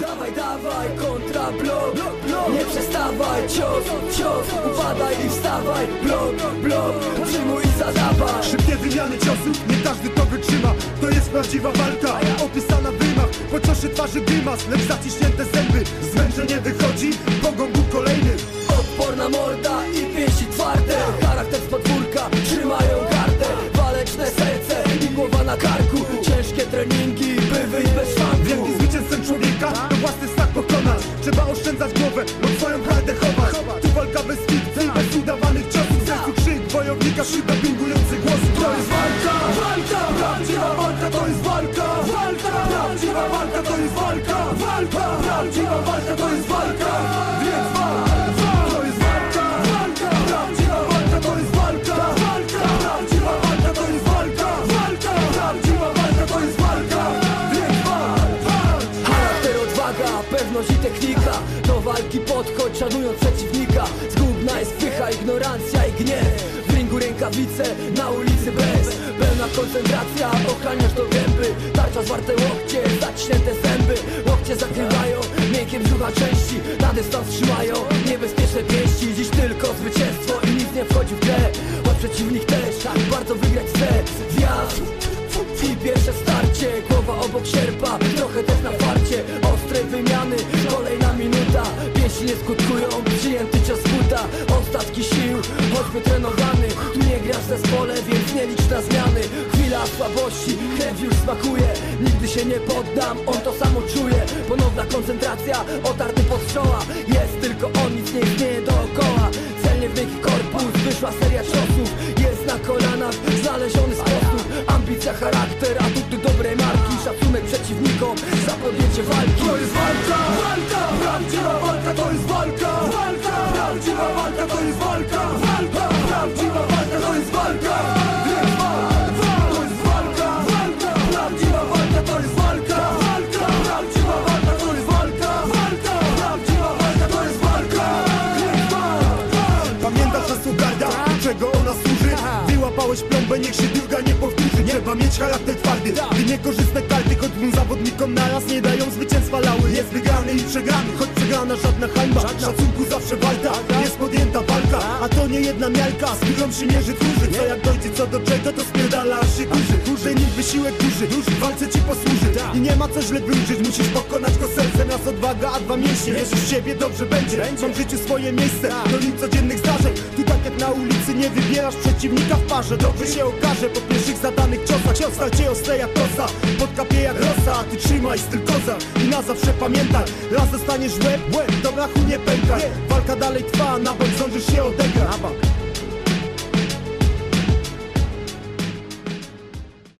Dawaj, dawaj, kontra blok, Nie przestawaj, cios, cios. Upadaj i wstawaj, blok, blok. Przyjmuj i zadawaj. Szybkie wymiany ciosów, nie każdy to wytrzyma. To jest prawdziwa walka, opisana w rymach. Po ciosie twarzy grymas, lecz zaciśnięte zęby własny strach pokonać Trzeba oszczędzać głowę, bo swoją prawdę chować Tu walka bez fikcji, bez udawanych ciosów sercu krzyk wojownika, szyba bingujący głos. To jest walka, walka, prawdziwa walka to jest walka. Walka, prawdziwa walka to jest walka. Walka, prawdziwa walka walki podchodź, szanując przeciwnika. Zgubna jest pycha, ignorancja i gniew. W ringu rękawice, na ulicy bez. Pełna koncentracja, ochraniasz do gęby. Tarcza zwarte łokcie, zaciśnięte zęby. Łokcie zakrywają, miękkie brzucha części. Na dystans trzymają, niebezpieczne pięści. Dziś tylko zwycięstwo i nic nie wchodzi w grę. Choć przeciwnik też, tak bardzo wygrać chce Zjazd i pierwsze starcie, głowa obok sierpa Trochę też na farcie, ostrej wymiany nie skutkują. Przyjęty cios buta, ostatki sił. Choćby trenowany, tu nie grasz w zespole Więc nie licz na zmiany. Chwila słabości, krew już smakuje. Nigdy się nie poddam, on to samo czuje. Ponowna koncentracja, otarty pod czoła. Jest tylko on, nic nie istnieje dookoła. Celnie w miękki korpus, wyszła seria ciosów. Jest na kolanach, znaleziony sposób. Ambicja, charakter, Wyłapałeś plombę, niech się druga nie powtórzy. Trzeba mieć charakter twardy, by niekorzystne karty Choć dwóm zawodnikom naraz nie dają zwycięstwa. Lały Jest wygrany i przegrany, choć przegrana żadna hańba. Szacunku zawsze walka, jest podjęta walka A to nie jedna miarka, z którą się mierzy tłurzy Co jak dojdzie co do czego, to spierdala aż się kurzy. Kurzy nim wysiłek duży, w walce ci posłuży. I nie ma co źle wróżyć, musisz pokonać go sercem Raz odwaga, a dwa mięśnie, wierzysz w siebie, dobrze będzie. Mam w życiu swoje miejsce, do nim codziennych zdarzeń. Tu tak jak na ulicy nie wybierasz przeciwnika w parze. Dobrze się okaże po pierwszych zadanych ciosach. Ciosach cię ostre jak kosa, podkapie jak rosa A ty trzymaj styl koza. I na zawsze pamiętaj Raz dostaniesz łeb, łeb, dobra chuj nie pękaj. Walka dalej trwa, nawet zdążysz się odegrać